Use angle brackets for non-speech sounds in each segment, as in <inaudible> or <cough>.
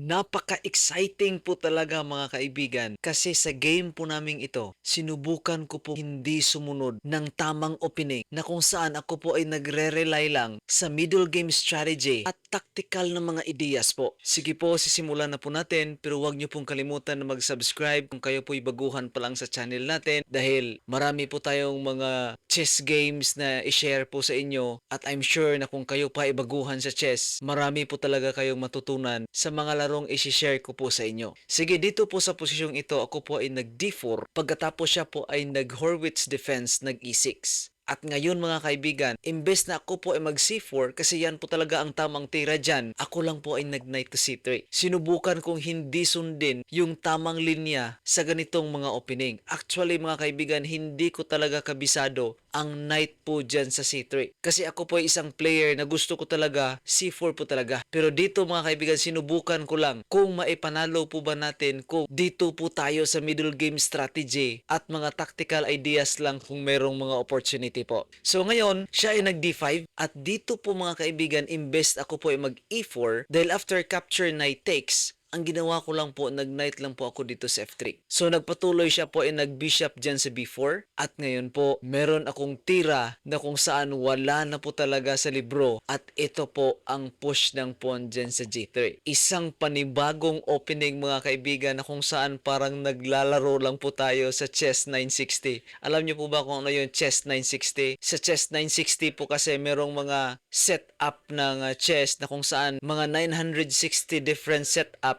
Napaka-exciting po talaga mga kaibigan kasi sa game po naming ito, sinubukan ko po hindi sumunod ng tamang opening na kung saan ako po ay nagre-rely lang sa middle game strategy at tactical na mga ideas po. Sige po, sisimulan na po natin pero huwag niyo pong kalimutan na mag-subscribe kung kayo po'y baguhan pa lang sa channel natin dahil marami po tayong mga chess games na i-share po sa inyo at I'm sure na kung kayo pa ay sa chess, marami po talaga kayong matutunan sa mga larong i-share ko po sa inyo. Sige, dito po sa posisyong ito, ako po ay nag D4 pagkatapos siya po ay nag Horwitz defense nag E6. At ngayon mga kaibigan, imbes na ako po ay mag C4 kasi yan po talaga ang tamang tira dyan, ako lang po ay nag knight to C3. Sinubukan kong hindi sundin yung tamang linya sa ganitong mga opening. Actually mga kaibigan, hindi ko talaga kabisado ang knight po dyan sa C3. Kasi ako po ay isang player na gusto ko talaga C4 po talaga. Pero dito mga kaibigan, sinubukan ko lang kung maipanalo po ba natin kung dito po tayo sa middle game strategy at mga tactical ideas lang kung merong mga opportunity po. So ngayon, siya ay nag D5 at dito po mga kaibigan, imbest ako po ay mag E4 dahil after capture knight takes, ang ginawa ko lang po, nag-knight lang po ako dito sa F3. So nagpatuloy siya po ay nag-bishop dyan sa B4 at ngayon po meron akong tira na kung saan wala na po talaga sa libro at ito po ang push ng pawn dyan sa G3. Isang panibagong opening mga kaibigan na kung saan parang naglalaro lang po tayo sa chess 960. Alam niyo po ba kung ano yung chess 960? Sa chess 960 po kasi merong mga setup ng uh, chess na kung saan mga 960 different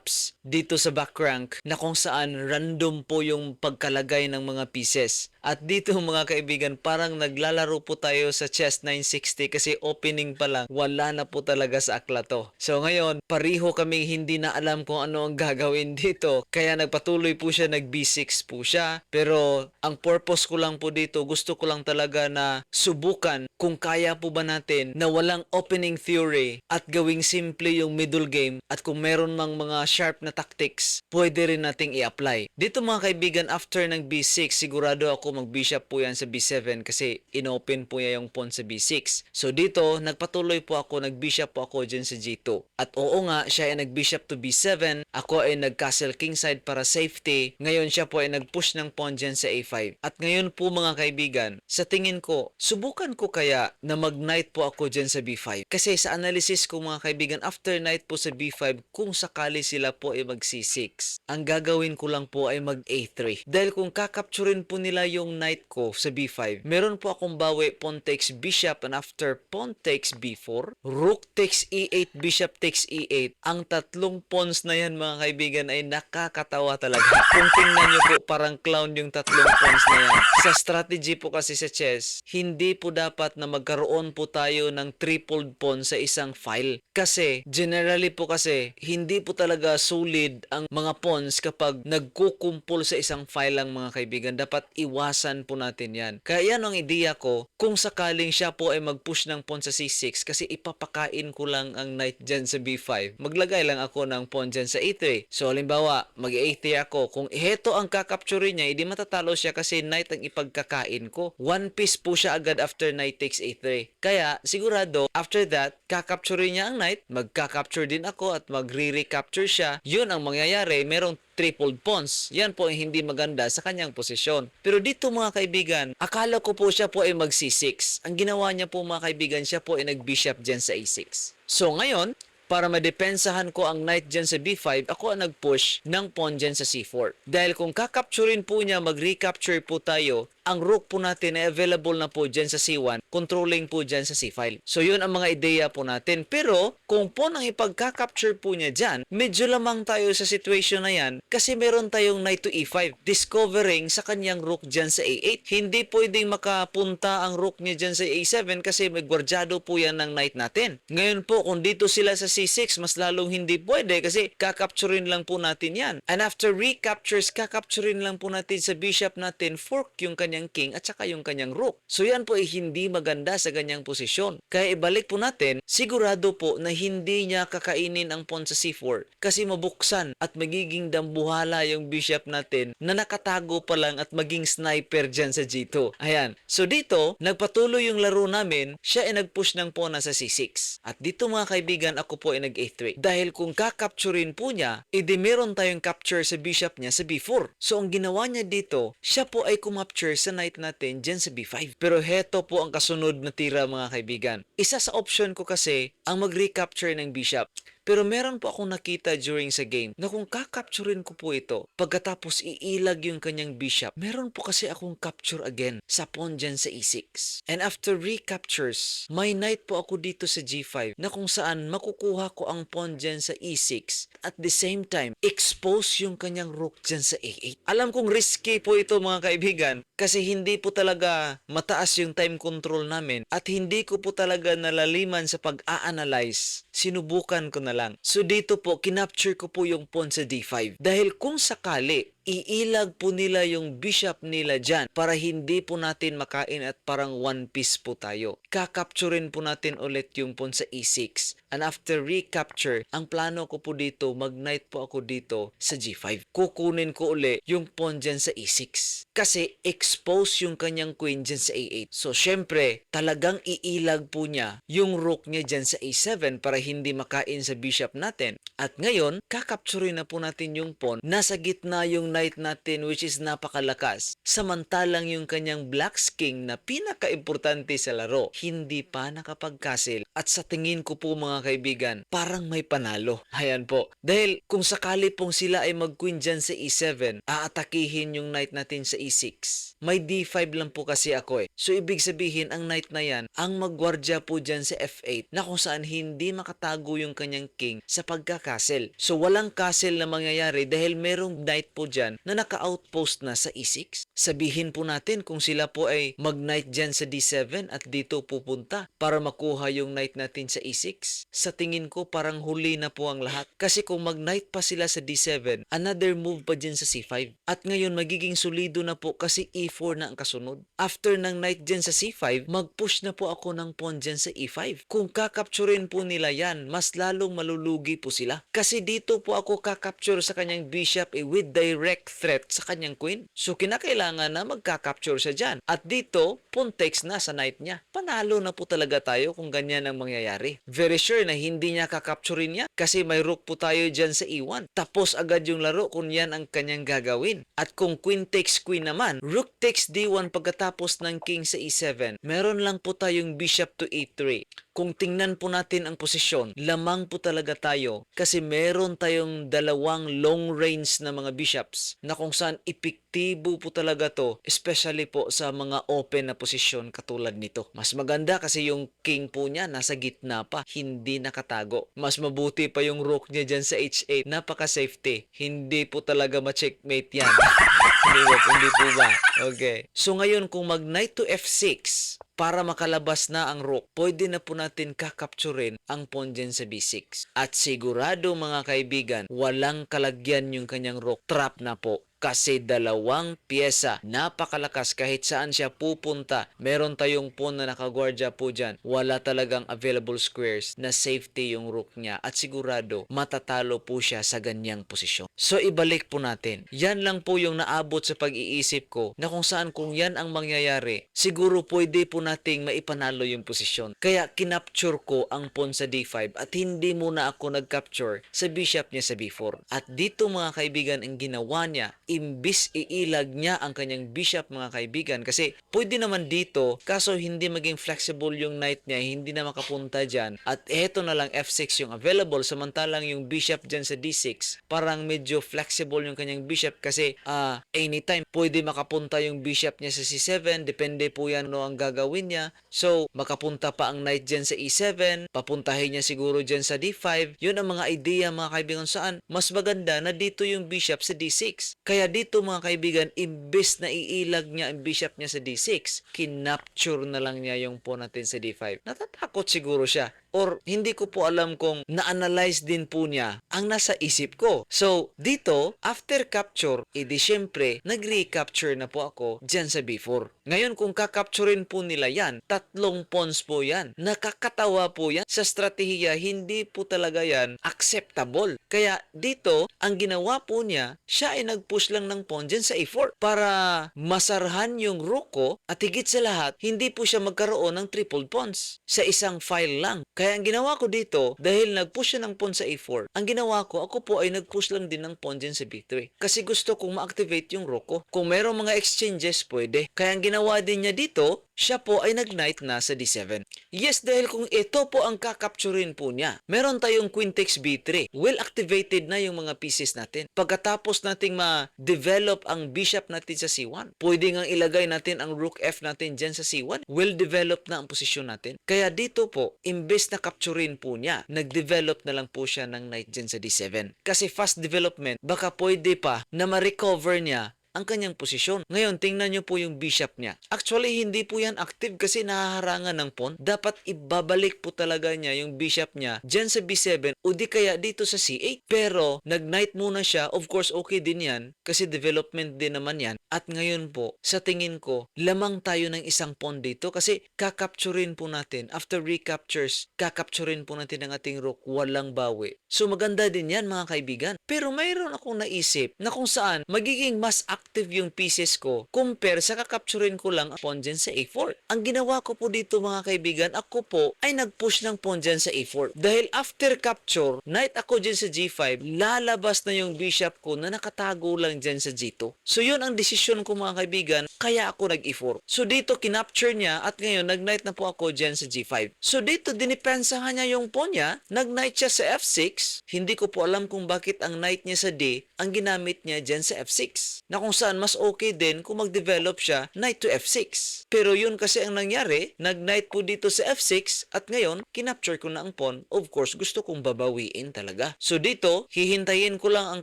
setups dito sa back rank na kung saan random po yung pagkalagay ng mga pieces. At dito <laughs> mga kaibigan, parang naglalaro po tayo sa chess 960 kasi opening pa lang, wala na po talaga sa akla to. So ngayon, pariho kaming hindi na alam kung ano ang <laughs> gagawin dito. Kaya nagpatuloy po siya, nag B6 po siya. Pero ang purpose ko lang po dito, gusto ko lang talaga na subukan kung kaya po ba natin na walang opening theory at gawing simple yung middle game at kung meron mang mga sharp na tactics, pwede rin nating i-apply. Dito mga kaibigan, after ng B6, sigurado ako mag-bishop po yan sa B7 kasi inopen po niya yung pawn sa B6. So dito, nagpatuloy po ako, nag-bishop po ako dyan sa G2. At oo nga, siya ay nag-bishop to B7, ako ay nag-castle kingside para safety. Ngayon siya po ay nag-push ng pawn dyan sa A5. At ngayon po mga kaibigan, sa tingin ko, subukan ko kaya na mag-knight po ako dyan sa B5. Kasi sa analysis ko mga kaibigan, after knight po sa B5, kung sakali sila po ay mag C6, ang gagawin ko lang po ay mag A3. Dahil kung kakapturin po nila yung knight ko sa B5, meron po akong bawi, pawn takes bishop and after pawn takes B4, rook takes E8, bishop takes E8. Ang tatlong pawns na yan mga kaibigan ay nakakatawa talaga. Kung tingnan nyo po, parang clown yung tatlong pawns na yan. Sa strategy po kasi sa chess, hindi po dapat na magkaroon po tayo ng tripled pawn sa isang file. Kasi, generally po kasi, hindi po talaga solid ang mga pawns kapag nagkukumpul sa isang file lang mga kaibigan. Dapat iwasan po natin yan. Kaya yan ang ideya ko, kung sakaling siya po ay mag-push ng pawn sa C6 kasi ipapakain ko lang ang knight dyan sa B5, maglagay lang ako ng pawn dyan sa A3. So, halimbawa, mag-A3 ako. Kung heto ang kakapture niya, hindi matatalo siya kasi knight ang ipagkakain ko. One piece po siya agad after knight takes A3. Kaya, sigurado, after that, kakapture niya ang knight, magka-capture din ako at magre-recapture siya. Yun ang mangyayari, merong tripled pawns. Yan po ang hindi maganda sa kanyang posisyon. Pero dito mga kaibigan, akala ko po siya po ay mag C6. Ang ginawa niya po mga kaibigan, siya po ay nag-bishop dyan sa A6. So ngayon, para madepensahan ko ang knight dyan sa B5, ako ang nag-push ng pawn dyan sa C4. Dahil kung kakapturin po niya, mag-recapture po tayo, ang rook po natin ay available na po dyan sa C1, controlling po dyan sa C5. So yun ang mga ideya po natin. Pero kung pawn ang ipagka-capture po niya dyan, medyo lamang tayo sa situation na yan kasi meron tayong knight to E5, discovering sa kanyang rook dyan sa A8. Hindi pwedeng makapunta ang rook niya dyan sa A7 kasi may gwardyado po yan ng knight natin. Ngayon po, kung dito sila sa C6, mas lalong hindi pwede kasi kakapturin lang po natin yan. And after recaptures, kakapturin lang po natin sa bishop natin, fork yung kanyang kanyang king at saka yung kanyang rook. So yan po ay hindi maganda sa ganyang posisyon. Kaya ibalik po natin, sigurado po na hindi niya kakainin ang pawn sa c4 kasi mabuksan at magiging dambuhala yung bishop natin na nakatago pa lang at maging sniper dyan sa g2. Ayan. So dito, nagpatuloy yung laro namin, siya ay nag-push ng pawn sa c6. At dito mga kaibigan, ako po ay nag-a3. Dahil kung kakapturin po niya, edi meron tayong capture sa bishop niya sa b4. So ang ginawa niya dito, siya po ay kumapture sa knight natin dyan sa b5. Pero heto po ang kasunod na tira mga kaibigan. Isa sa option ko kasi ang mag-recapture ng bishop. Pero meron po akong nakita during sa game na kung kakapturin ko po ito, pagkatapos iilag yung kanyang bishop, meron po kasi akong capture again sa pawn dyan sa e6. And after recaptures, may knight po ako dito sa g5 na kung saan makukuha ko ang pawn dyan sa e6 at the same time, expose yung kanyang rook dyan sa a8. Alam kong risky po ito mga kaibigan kasi hindi po talaga mataas yung time control namin at hindi ko po talaga nalaliman sa pag-a-analyze. Sinubukan ko na lang. So dito po, kinapture ko po yung pawn sa d5. Dahil kung sakali, iilag po nila yung bishop nila dyan para hindi po natin makain at parang one piece po tayo. Kakapturin po natin ulit yung pawn sa e6. And after recapture, ang plano ko po dito, mag-knight po ako dito sa g5. Kukunin ko uli yung pawn dyan sa e6. Kasi expose yung kanyang queen dyan sa a8. So syempre, talagang iilag po niya yung rook niya dyan sa a7 para hindi makain sa bishop natin. At ngayon, kakapturin na po natin yung pawn. Nasa gitna yung knight natin which is napakalakas. Samantalang yung kanyang black king na pinaka-importante sa laro, hindi pa nakapag-castle. At sa tingin ko po mga kaibigan, parang may panalo. <laughs> Ayan po. Dahil kung sakali pong sila ay mag-queen dyan sa e7, aatakihin yung knight natin sa e6. May d5 lang po kasi ako eh. So ibig sabihin, ang knight na yan, ang magwardya po dyan sa f8 na kung saan hindi makatago yung kanyang king sa pagka-castle. So walang castle na mangyayari dahil merong knight po dyan na naka-outpost na sa e6. Sabihin po natin kung sila po ay mag-knight dyan sa d7 at dito pupunta para makuha yung knight natin sa e6. Sa tingin ko parang huli na po ang lahat. Kasi kung mag-knight pa sila sa d7, another move pa dyan sa c5. At ngayon magiging solido na po kasi e4 na ang kasunod. After ng knight dyan sa c5, mag-push na po ako ng pawn dyan sa e5. Kung kakapturin po nila yan, mas lalong malulugi po sila. Kasi dito po ako kakapture sa kanyang bishop eh, with direct threat sa kanyang queen. So kinakailangan na magka-capture siya dyan. At dito, takes na sa knight niya. Panalo na po talaga tayo kung ganyan ang mangyayari. Very sure na hindi niya kakapturin niya kasi may rook po tayo dyan sa e1. Tapos agad yung laro kung yan ang kanyang gagawin. At kung queen takes queen naman, rook takes d1 pagkatapos ng king sa e7, meron lang po tayong bishop to e3. Kung tingnan po natin ang posisyon, lamang po talaga tayo kasi meron tayong dalawang long range na mga bishops na kung saan epektibo po talaga to, especially po sa mga open na posisyon katulad nito. Mas maganda kasi yung king po niya nasa gitna pa, hindi nakatago. Mas mabuti pa yung rook niya dyan sa h8, napaka-safety. Hindi po talaga ma-checkmate yan. <laughs> hindi po, hindi po ba? Okay. So ngayon kung mag knight to f6, para makalabas na ang rook, pwede na po natin kakapturin ang pawn dyan sa b6. At sigurado mga kaibigan, walang kalagyan yung kanyang rook. Trap na po kasi dalawang pyesa. Napakalakas. Kahit saan siya pupunta meron tayong pawn na nakagwardya po dyan. Wala talagang available squares na safety yung rook niya. At sigurado matatalo po siya sa ganyang posisyon. So ibalik po natin. Yan lang po yung naabot sa pag-iisip ko na kung saan kung yan ang mangyayari siguro pwede po nating maipanalo yung posisyon. Kaya kinapture ko ang pawn sa d5 at hindi muna ako nag-capture sa bishop niya sa b4 at dito mga kaibigan ang ginawa niya imbis iilag niya ang kanyang bishop mga kaibigan. Kasi pwede naman dito kaso hindi maging flexible yung knight niya hindi na makapunta dyan. At eto na lang f6 yung available. Samantalang yung bishop dyan sa d6 parang medyo flexible yung kanyang bishop kasi ah anytime pwede makapunta yung bishop niya sa c7 depende po yan no ang gagawin niya. So makapunta pa ang knight dyan sa e7 papuntahin niya siguro dyan sa d5 yun ang mga idea mga kaibigan saan mas maganda na dito yung bishop sa d6 kaya dito mga kaibigan, imbes na iilag niya ang bishop niya sa d6, kinapture na lang niya yung pawn natin sa d5. Natatakot siguro siya. Or hindi ko po alam kung na-analyze din po niya ang nasa isip ko. So, dito, after capture, edi syempre, nag-recapture na po ako dyan sa B4. Ngayon, kung kakapturin po nila yan, tatlong pawns po yan. Nakakatawa po yan. Sa strategiya, hindi po talaga yan acceptable. Kaya dito, ang ginawa po niya, siya ay nag-push lang ng pawn dyan sa A4 para masarhan yung rook ko at higit sa lahat, hindi po siya magkaroon ng triple pawns sa isang file lang. Kaya ang ginawa ko dito, dahil nag-push siya ng pawn sa A4, ang ginawa ko, ako po ay nag-push lang din ng pawn dyan sa B3. Kasi gusto kong ma-activate yung rook ko. Kung merong mga exchanges, pwede. Kaya ang ginawa din niya dito, siya po ay nag-knight na sa D7. Yes, dahil kung ito po ang kakapturin po niya, meron tayong queen takes B3. Well activated na yung mga pieces natin. Pagkatapos nating ma-develop ang bishop natin sa C1, pwede nga ilagay natin ang rook F natin dyan sa C1. Well developed na ang posisyon natin. Kaya dito po, imbes na capturin po niya, nag-develop na lang po siya ng knight dyan sa D7. Kasi fast development, baka pwede pa na ma-recover niya ang kanyang posisyon. Ngayon, tingnan nyo po yung bishop niya. Actually, hindi po yan active kasi nahaharangan ng pawn. Dapat ibabalik po talaga niya yung bishop niya dyan sa B7 o di kaya dito sa C8. Pero, nag-knight muna siya. Of course, okay din yan kasi development din naman yan. At ngayon po, sa tingin ko, lamang tayo ng isang pawn dito kasi kakapturin po natin. After recaptures, kakapturin po natin ang ating rook. Walang bawi. So, maganda din yan mga kaibigan. Pero mayroon akong naisip na kung saan magiging mas active yung pieces ko compare sa kakapturin ko lang ang pawn dyan sa A4. Ang ginawa ko po dito mga kaibigan, ako po ay nag-push ng pawn dyan sa A4. Dahil after capture, knight ako dyan sa G5, lalabas na yung bishop ko na nakatago lang dyan sa G2. So yun ang desisyon ko mga kaibigan, kaya ako nag-E4. So dito kinapture niya at ngayon nag-knight na po ako dyan sa G5. So dito dinipensahan niya yung pawn niya, nag-knight siya sa F6. Hindi ko po alam kung bakit ang knight niya sa D ang ginamit niya dyan sa F6. Na kung saan mas okay din kung mag-develop siya knight to F6. Pero yun kasi ang nangyari, nag-knight po dito sa F6 at ngayon, kinapture ko na ang pawn. Of course, gusto kong babawiin talaga. So dito, hihintayin ko lang ang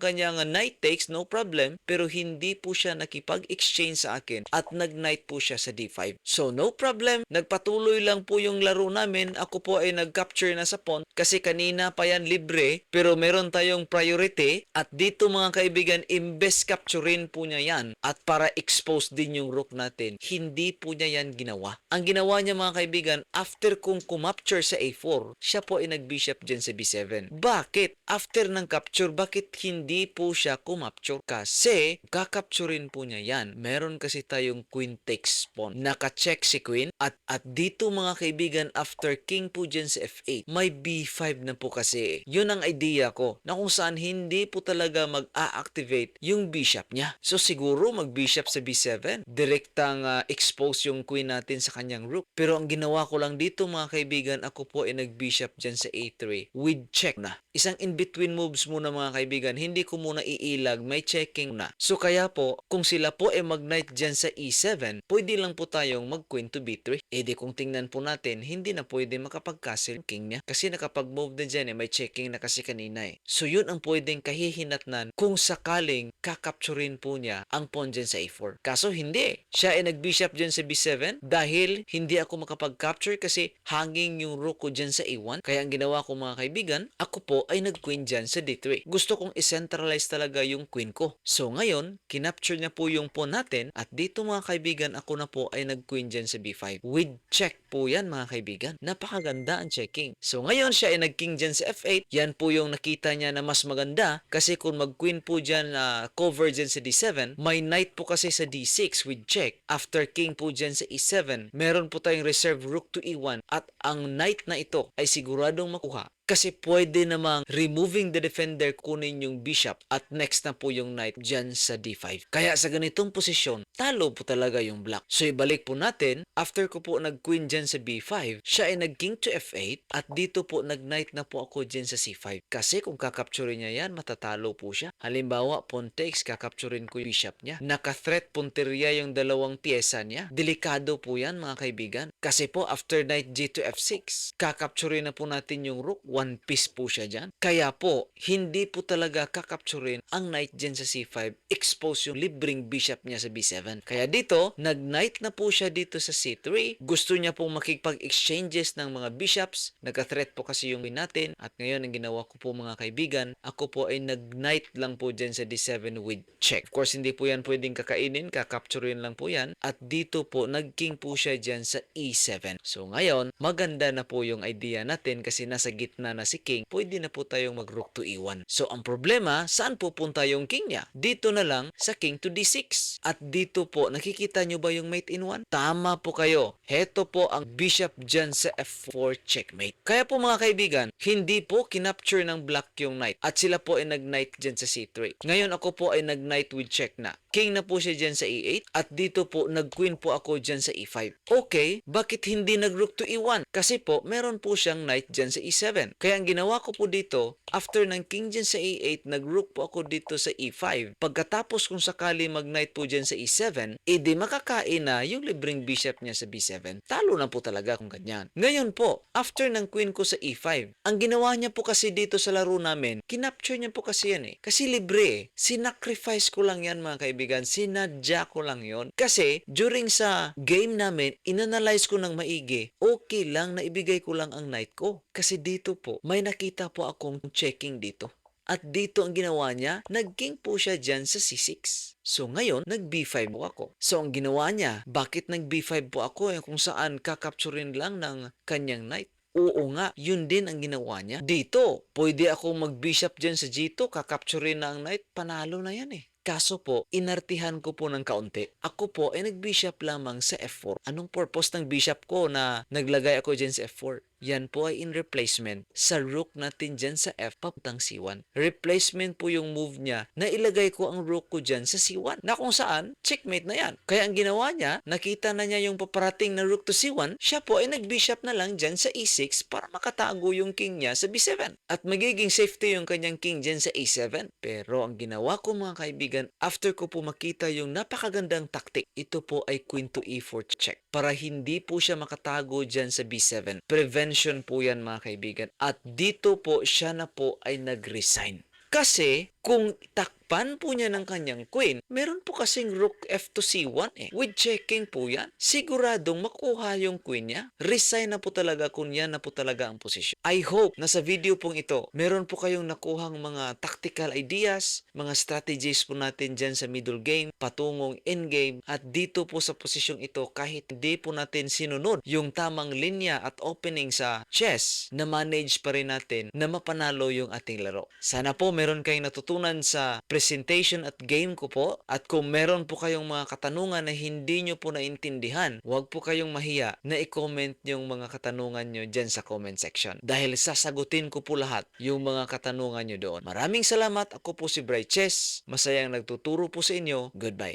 kanyang knight takes, no problem, pero hindi po siya nakipag-exchange sa akin at nag-knight po siya sa D5. So no problem, nagpatuloy lang po yung laro namin. Ako po ay nag-capture na sa pawn kasi kanina pa yan libre pero meron tayong priority at dito mga kaibigan, imbes capturein po niya yan at para expose din yung rook natin, hindi po niya yan ginawa. Ang ginawa niya mga kaibigan, after kung kumapture sa A4, siya po ay nag-bishop dyan sa B7. Bakit? After ng capture, bakit hindi po siya kumapture? Kasi, kakapturin po niya yan. Meron kasi tayong queen takes pawn. Naka-check si queen at, at dito mga kaibigan, after king po dyan sa F8, may B5 na po kasi. Yun ang idea ko na kung saan hindi po talaga mag-a-activate yung bishop niya. So siguro mag-bishop sa B7, direktang ah, expose yung queen natin sa kanyang rook. Pero ang ginawa ko lang dito mga kaibigan, ako po ay nag-bishop dyan sa A3 with check na. Isang in-between moves muna mga kaibigan, hindi ko muna iilag, may checking na. So kaya po, kung sila po ay mag-knight dyan sa E7, pwede lang po tayong mag-queen to B3. E di kung tingnan po natin, hindi na pwede makapag-castle king niya. Kasi nakapag-move na dyan eh, may checking na kasi kanina eh. So yun ang pwedeng kahihinatnan kung sakaling kakapturin po niya ang pawn dyan sa A4. Kaso hindi. Siya ay nag-bishop dyan sa B7 dahil hindi ako makapag-capture kasi hanging yung rook ko dyan sa A1. Kaya ang ginawa ko mga kaibigan, ako po ay nag-queen dyan sa D3. Gusto kong i-centralize talaga yung queen ko. So ngayon, kinapture niya po yung pawn natin at dito mga kaibigan, ako na po ay nag-queen dyan sa B5. With check po yan mga kaibigan. Napakaganda ang checking. So ngayon siya ay nag-king dyan sa F8. Yan po yung nakita niya na mas maganda kasi kung mag-queen po dyan na cover dyan sa D7, may knight po kasi sa D6 with check. After king po dyan sa E7, meron po tayong reserve rook to E1 at ang knight na ito ay siguradong makuha kasi pwede namang removing the defender kunin yung bishop at next na po yung knight dyan sa d5. Kaya sa ganitong posisyon, talo po talaga yung black. So ibalik po natin, after ko po nag-queen dyan sa b5, siya ay nag-king to f8 at dito po nag-knight na po ako dyan sa c5. Kasi kung kakapturin niya yan, matatalo po siya. Halimbawa, pawn takes, kakapturin ko yung bishop niya. Naka-threat punteriya yung dalawang pyesa niya. Delikado po yan mga kaibigan. Kasi po after knight g to f6, kakapturin na po natin yung rook one piece po siya dyan. Kaya po, hindi po talaga kakapturin ang knight dyan sa c5, expose yung libreng bishop niya sa b7. Kaya dito, nag-knight na po siya dito sa c3. Gusto niya pong makipag-exchanges ng mga bishops. Nagka-threat po kasi yung win natin. At ngayon, ang ginawa ko po mga kaibigan, ako po ay nag-knight lang po dyan sa d7 with check. Of course, hindi po yan pwedeng kakainin, kakapturin lang po yan. At dito po, nag-king po siya dyan sa e7. So ngayon, maganda na po yung idea natin kasi nasa gitna na si king, pwede na po tayong mag-rook to e1. So ang problema, saan pupunta yung king niya? Dito na lang sa king to d6. At dito po, nakikita nyo ba yung mate in 1? Tama po kayo. Heto po ang bishop dyan sa f4 checkmate. Kaya po mga kaibigan, hindi po kinapture ng black yung knight. At sila po ay nag-knight dyan sa c3. Ngayon ako po ay nag-knight with check na. King na po siya dyan sa e8 at dito po nag-queen po ako dyan sa e5. Okay, bakit hindi nag-rook to e1? Kasi po meron po siyang knight dyan sa e7. Kaya ang ginawa ko po dito, after ng king dyan sa e8, nag-rook po ako dito sa e5. Pagkatapos kung sakali mag-knight po dyan sa e7, edi makakain na yung libreng bishop niya sa b7. Talo na po talaga kung ganyan. Ngayon po, after ng queen ko sa e5, ang ginawa niya po kasi dito sa laro namin, kinapture niya po kasi yan eh. Kasi libre eh. Sinacrifice ko lang yan mga kaibigan. Sinadya ko lang yon Kasi during sa game namin, inanalyze ko ng maigi. Okay lang na ibigay ko lang ang knight ko. Kasi dito po, may nakita po akong checking dito. At dito ang ginawa niya, nag-king po siya dyan sa C6. So ngayon, nag-B5 po ako. So ang ginawa niya, bakit nag-B5 po ako eh, kung saan kakapturin lang ng kanyang knight? Oo nga, yun din ang ginawa niya. Dito, pwede ako mag-bishop dyan sa G2, kakapturin na ang knight, panalo na yan eh. Kaso po, inartihan ko po ng kaunti. Ako po ay nag-bishop lamang sa F4. Anong purpose ng bishop ko na naglagay ako dyan sa F4? Yan po ay in replacement sa rook natin dyan sa F papuntang C1. Replacement po yung move niya na ilagay ko ang rook ko dyan sa C1 na kung saan checkmate na yan. Kaya ang ginawa niya, nakita na niya yung paparating na rook to C1, siya po ay nag-bishop na lang dyan sa E6 para makatago yung king niya sa B7. At magiging safety yung kanyang king dyan sa A7. Pero ang ginawa ko mga kaibigan, after ko po makita yung napakagandang tactic, ito po ay queen to E4 check para hindi po siya makatago dyan sa B7. Prevention po yan mga kaibigan. At dito po siya na po ay nag-resign. Kasi kung takpan po niya ng kanyang queen, meron po kasing rook f to c1 eh. With checking po yan. Siguradong makuha yung queen niya. Resign na po talaga kung yan na po talaga ang posisyon. I hope na sa video pong ito, meron po kayong nakuhang mga tactical ideas, mga strategies po natin dyan sa middle game, patungong endgame, at dito po sa posisyong ito, kahit hindi po natin sinunod yung tamang linya at opening sa chess, na manage pa rin natin na mapanalo yung ating laro. Sana po meron kayong natutunan sa presentation at game ko po, at kung meron po kayong mga katanungan na hindi nyo po naintindihan, huwag po kayong mahiya na i-comment yung mga katanungan nyo dyan sa comment section. Dahil sasagutin ko po lahat yung mga katanungan nyo doon. Maraming salamat. Ako po si Bright Chess. Masayang nagtuturo po sa inyo. Goodbye.